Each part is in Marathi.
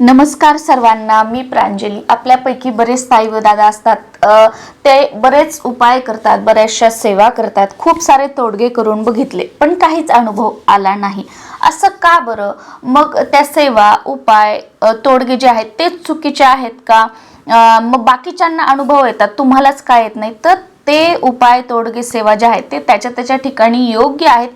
नमस्कार सर्वांना मी प्रांजली. आपल्यापैकी बरेच ताई व दादा असतात. ते बरेच उपाय करतात बऱ्याचशा सेवा करतात. खूप सारे तोडगे करून बघितले पण काहीच अनुभव आला नाही. असं का बरं? मग त्या सेवा उपाय तोडगे जे आहेत ते चुकीचे आहेत का? मग बाकीच्यांना अनुभव येतात तुम्हालाच काय येत नाही? तर ते उपाय तोडगे सेवा ज्या आहेत ते त्याच्या त्याच्या ठिकाणी योग्य आहेत.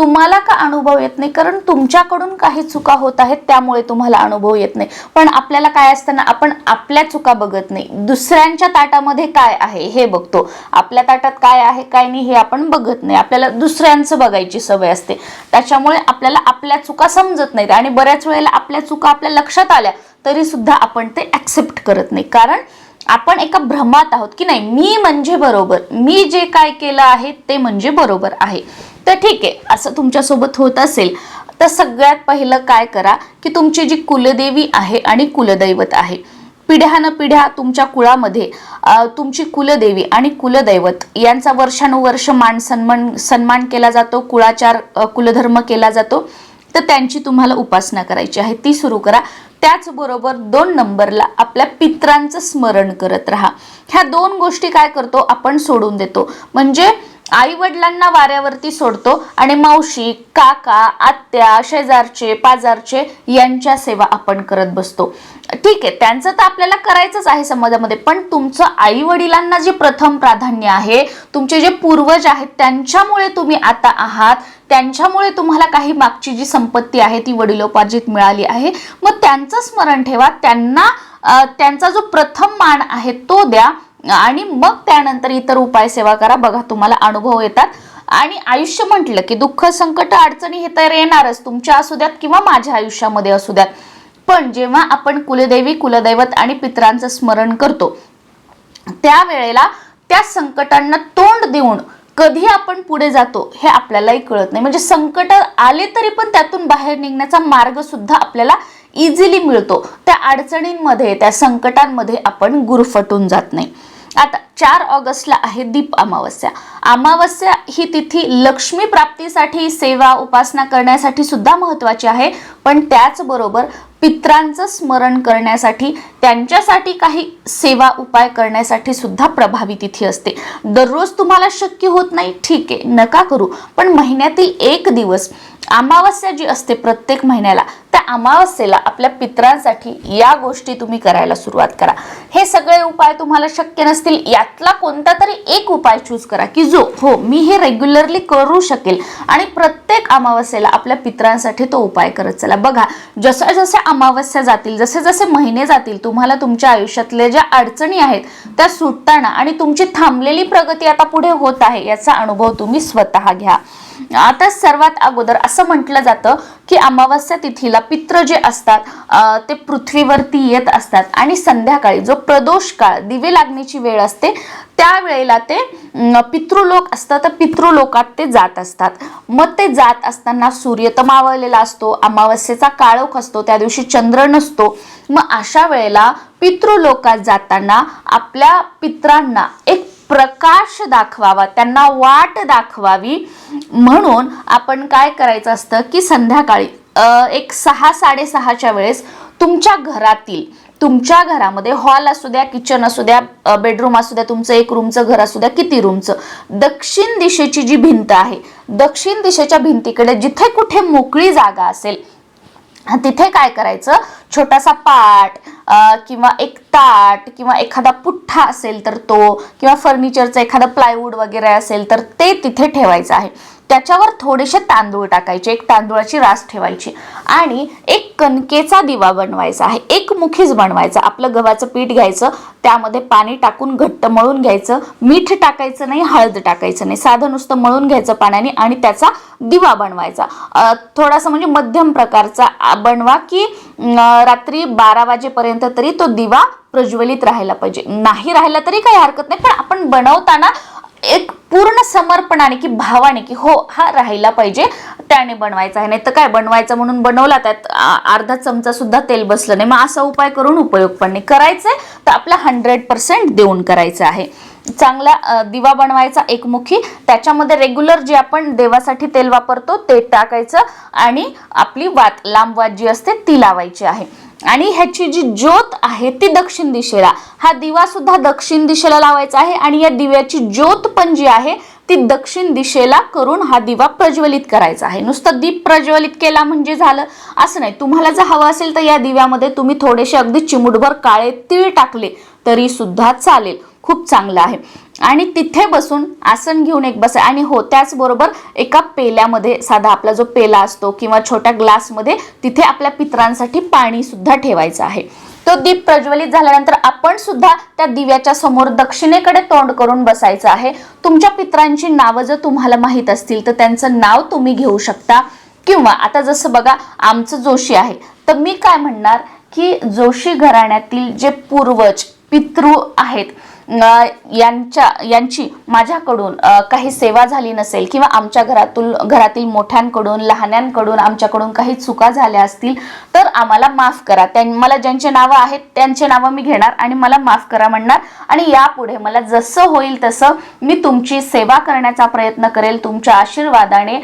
तुम्हाला का अनुभव येत नाही? कारण तुमच्याकडून काही चुका होत आहेत त्यामुळे तुम्हाला अनुभव येत नाही. पण आपल्याला काय असतं ना आपण आपल्या चुका बघत नाही. दुसऱ्यांच्या ताटामध्ये काय आहे हे बघतो. आपल्या ताटात काय आहे काय नाही हे आपण बघत नाही. आपल्याला दुसऱ्यांचं बघायची सवय असते. त्याच्यामुळे आपल्याला आपल्या चुका समजत नाहीत. आणि बऱ्याच वेळेला आपल्या चुका आपल्या लक्षात आल्या तरी सुद्धा आपण ते ऍक्सेप्ट करत नाही. कारण आपण एका भ्रमात आहोत की नाही मी म्हणजे बरोबर. मी जे काय केलं आहे ते म्हणजे बरोबर आहे. तर ठीक आहे असं तुमच्यासोबत होत असेल. तर सगळ्यात पहिलं काय करा की तुमची जी कुलदेवी आहे आणि कुलदैवत आहे पिढ्यानं पिढ्या तुमच्या कुळामध्ये तुमची कुलदेवी आणि कुलदैवत यांचा वर्षानुवर्ष मान सन्मान सन्मान केला जातो कुळाचार कुलधर्म केला जातो तर त्यांची तुम्हाला उपासना करायची आहे. ती सुरू करा. त्याचबरोबर दोन नंबरला आपल्या पित्रांचं स्मरण करत राहा. ह्या दोन गोष्टी काय करतो? आपण सोडून देतो. म्हणजे आई वडिलांना वाऱ्यावरती सोडतो आणि मावशी काका आत्या शेजारचे पाजारचे यांच्या सेवा आपण करत बसतो. ठीक आहे त्यांचं तर आपल्याला करायचंच आहे समाजामध्ये पण तुमचं आई वडिलांना जे प्रथम प्राधान्य आहे तुमचे जे पूर्वज आहेत त्यांच्यामुळे तुम्ही आता आहात त्यांच्यामुळे तुम्हाला काही मागची जी संपत्ती आहे ती वडिलोपार्जित मिळाली आहे मग त्यांचं स्मरण ठेवा त्यांना त्यांचा जो प्रथम मान आहे तो द्या. आणि मग त्यानंतर इतर उपाय सेवा करा. बघा तुम्हाला अनुभव येतात. आणि आयुष्य म्हटलं की दुःख संकट अडचणी हे तर येणारच. तुमच्या असू द्यात किंवा माझ्या आयुष्यामध्ये असू द्यात. पण जेव्हा आपण कुलदेवी कुलदैवत आणि पितरांचं स्मरण करतो त्यावेळेला त्या संकटांना तोंड देऊन कधी आपण पुढे जातो हे आपल्यालाही कळत नाही. म्हणजे संकट आले तरी पण त्यातून बाहेर निघण्याचा मार्ग सुद्धा आपल्याला इझिली मिळतो. त्या अडचणींमध्ये त्या संकटांमध्ये आपण गुरफटून जात नाही. आता चार ऑगस्टला आहे दीप अमावस्या. अमावस्या ही तिथी लक्ष्मी प्राप्तीसाठी सेवा उपासना करण्यासाठी सुद्धा महत्वाची आहे. पण त्याचबरोबर पित्रांचं स्मरण करण्यासाठी त्यांच्यासाठी काही सेवा उपाय करण्यासाठी सुद्धा प्रभावी तिथी असते. दररोज तुम्हाला शक्य होत नाही ठीक आहे नका करू. पण महिन्यातील एक दिवस अमावस्या जी असते प्रत्येक महिन्याला त्या अमावस्येला आपल्या पित्रांसाठी या गोष्टी तुम्ही करायला सुरुवात करा. हे सगळे उपाय तुम्हाला शक्य नसतील यात त्यातला कोणता तरी एक उपाय चूज करा की जो हो मी हे रेग्युलरली करू शकेल आणि प्रत्येक अमावस्येला आपल्या पित्रांसाठी तो उपाय करत चला. बघा जसं जसा अमावस्या जातील जसे जसे महिने जातील तुम्हाला तुमच्या आयुष्यातल्या ज्या अडचणी आहेत त्या सुटताना आणि तुमची थांबलेली प्रगती आता पुढे होत आहे याचा अनुभव तुम्ही स्वतः घ्या. आता सर्वात अगोदर असं म्हटलं जातं की अमावस्या तिथीला पित्र जे असतात ते पृथ्वीवरती येत असतात. आणि संध्याकाळी जो प्रदोष काळ दिवे लागण्याची वेळ असते त्यावेळेला ते पितृलोक असतं तर पितृलोकात ते जात असतात. मग ते जात असताना सूर्य तमावलेला असतो अमावस्येचा काळोख असतो त्या दिवशी चंद्र नसतो. मग अशा वेळेला पितृलोकात जाताना आपल्या पित्रांना एक प्रकाश दाखवावा त्यांना वाट दाखवावी म्हणून आपण काय करायचं असतं की संध्याकाळी एक सहा साडेसहाच्या वेळेस तुमच्या घरातील तुमच्या घरामध्ये हॉल असू द्या किचन असू द्या बेडरूम असू द्या तुमचं एक रूमचं घर असू द्या किती रूमचं दक्षिण दिशेची जी भिंत आहे दक्षिण दिशेच्या भिंतीकडे जिथे कुठे मोकळी जागा असेल तिथे काय करायचं? छोटासा पाट किंवा एक ताट किंवा एखादा पुठ्ठा असेल तर तो किंवा फर्निचरचं एखादा प्लायवूड वगैरे असेल तर ते तिथे ठेवायचं आहे. त्याच्यावर थोडेसे तांदूळ टाकायचे एक तांदूळाची रास ठेवायची आणि एक कणकेचा दिवा बनवायचा आहे एक मुखीच बनवायचा. आपलं गव्हाचं पीठ घ्यायचं त्यामध्ये पाणी टाकून घट्ट मळून घ्यायचं मीठ टाकायचं नाही हळद टाकायचं नाही साधं नुसतं मळून घ्यायचं पाण्याने आणि त्याचा दिवा बनवायचा. थोडासा म्हणजे मध्यम प्रकारचा बनवा की रात्री बारा वाजेपर्यंत तरी तो दिवा प्रज्वलित राहायला पाहिजे. नाही राहिला तरी काही हरकत नाही पण आपण बनवताना एक पूर्ण समर्पणाने की भावाने की हो हा राहिला पाहिजे त्याने बनवायचा आहे. नाही तर काय बनवायचं म्हणून बनवला त्यात अर्धा चमचा सुद्धा तेल बसलं नाही. मग असा उपाय करून उपयोग पण नाही करायचंय तर आपला हंड्रेड पर्सेंट देऊन करायचं आहे. चांगला दिवा बनवायचा एकमुखी त्याच्यामध्ये रेग्युलर जे आपण देवासाठी तेल वापरतो ते टाकायचं आणि आपली वात लांब वात जी असते ती लावायची आहे. आणि ह्याची जी ज्योत आहे ती दक्षिण दिशेला. हा दिवा सुद्धा दक्षिण दिशेला लावायचा आहे आणि या दिव्याची ज्योत पण जी आहे ती दक्षिण दिशेला करून हा दिवा प्रज्वलित करायचा आहे. नुसतं दीप प्रज्वलित केला म्हणजे झालं. असं नाही. तुम्हाला जर हवं असेल तर या दिव्यामध्ये तुम्ही थोडेसे अगदी चिमुटभर काळे तीळ टाकले तरी सुद्धा चालेल. खूप चांगलं आहे. आणि तिथे बसून आसन घेऊन एक बसा. आणि हो त्याचबरोबर एका पेल्यामध्ये साधा आपला जो पेला असतो किंवा छोट्या ग्लासमध्ये तिथे आपल्या पितरांसाठी पाणी सुद्धा ठेवायचं आहे. तो दीप प्रज्वलित झाल्यानंतर आपण सुद्धा त्या दिव्याच्या समोर दक्षिणेकडे तोंड करून बसायचं आहे. तुमच्या पितरांची नावं जर तुम्हाला माहीत असतील तर त्यांचं नाव तुम्ही घेऊ शकता. किंवा आता जसं बघा आमचं जोशी आहे. तर मी काय म्हणणार की जोशी घराण्यातील जे पूर्वज पितृ आहेत यांच्या यांची माझ्याकडून काही सेवा झाली नसेल किंवा आमच्या घरातून घरातील मोठ्यांकडून लहान्यांकडून आमच्याकडून काही चुका झाल्या असतील तर आम्हाला माफ करा. त्यां मला ज्यांचे नावं आहेत त्यांचे नावं मी घेणार आणि मला माफ करा म्हणणार. आणि यापुढे मला जसं होईल तसं मी तुमची सेवा करण्याचा प्रयत्न करेल. तुमच्या आशीर्वादाने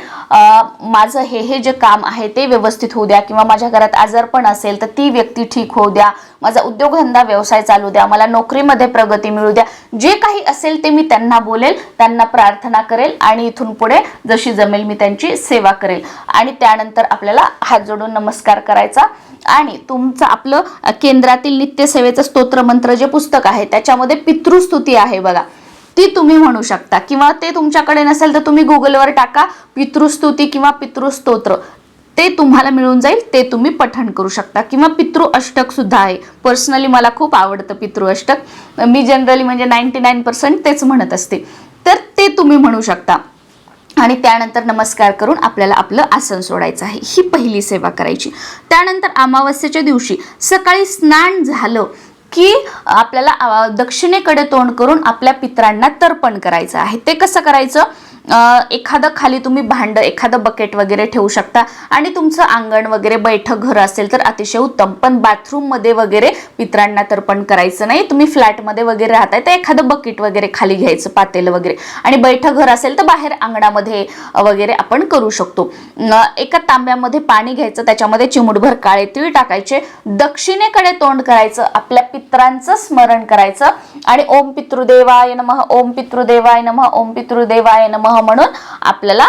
माझं हे हे जे काम आहे ते व्यवस्थित होऊ द्या किंवा माझ्या घरात आजारपण असेल तर ती व्यक्ती ठीक होऊ द्या. माझा उद्योगधंदा व्यवसाय चालू द्या. मला नोकरीमध्ये प्रगती मिळू द्या. जे काही असेल ते मी त्यांना बोलेल त्यांना प्रार्थना करेल आणि इथून पुढे जशी जमेल मी त्यांची सेवा करेल. आणि त्यानंतर आपल्याला हात जोडून नमस्कार करायचा. आणि तुमचं आपलं केंद्रातील नित्यसेवेचं स्तोत्र मंत्र जे पुस्तक आहे त्याच्यामध्ये पितृस्तुती आहे बघा. ती तुम्ही म्हणू शकता. किंवा ते तुमच्याकडे नसेल तर तुम्ही गुगलवर टाका पितृस्तुती किंवा पितृस्तोत्र. ते तुम्हाला मिळून जाईल ते तुम्ही पठण करू शकता. किंवा पितृ अष्टक सुद्धा आहे. पर्सनली मला खूप आवडतं पितृ अष्टक मी जनरली म्हणजे नाईन्टी नाईन पर्सेंट तेच म्हणत असते. तर ते तुम्ही म्हणू शकता. आणि त्यानंतर नमस्कार करून आपल्याला आपलं आसन सोडायचं आहे. ही पहिली सेवा करायची. त्यानंतर अमावस्येच्या दिवशी सकाळी स्नान झालं की आपल्याला दक्षिणेकडे तोंड करून आपल्या पितरांना तर्पण करायचं आहे. ते कसं करायचं? एखादं खाली तुम्ही भांड एखादं बकेट वगैरे ठेवू शकता. आणि तुमचं अंगण वगैरे बैठक घर असेल तर अतिशय उत्तम. पण बाथरूममध्ये वगैरे पितरांना तर्पण करायचं नाही. तुम्ही फ्लॅटमध्ये वगैरे राहताय तर एखादं बकेट वगैरे खाली घ्यायचं पातेलं वगैरे. आणि बैठक घर असेल तर बाहेर अंगणामध्ये वगैरे आपण करू शकतो. एका तांब्यामध्ये पाणी घ्यायचं त्याच्यामध्ये चिमुटभर काळे तीळ टाकायचे. दक्षिणेकडे तोंड करायचं आपल्या पितरांचं स्मरण करायचं. आणि ओम पितृदेवाय नमः ओम पितृदेवाय नमः ओम पितृदेवाय नमः. म्हणून आपल्याला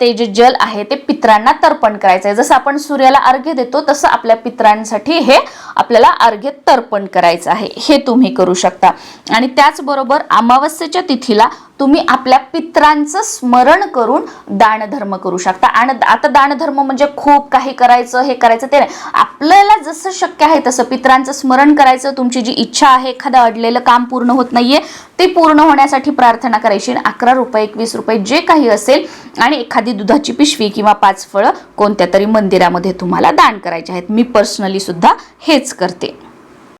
ते जे जल आहे ते पितरांना तर्पण करायचं आहे जसं आपण सूर्याला अर्घ्य देतो तसं आपल्या पितरांसाठी हे आपल्याला अर्घ्य तर्पण करायचं आहे. हे तुम्ही करू शकता. आणि त्याचबरोबर अमावस्येच्या तिथीला तुम्ही आपल्या पितरांचं स्मरण करून दानधर्म करू शकता. आणि आता दानधर्म म्हणजे खूप काही करायचं हे करायचं ते नाही. आपल्याला जसं शक्य आहे तसं पितरांचं स्मरण करायचं. तुमची जी इच्छा आहे एखादं अडलेलं काम पूर्ण होत नाहीये ते पूर्ण होण्यासाठी प्रार्थना करायची. आणि अकरा रुपये एकवीस रुपये जे काही असेल आणि एखादी दुधाची पिशवी किंवा पाच फळं कोणत्या तरी मंदिरामध्ये तुम्हाला दान करायचे आहेत. मी पर्सनली सुद्धा हेच करते.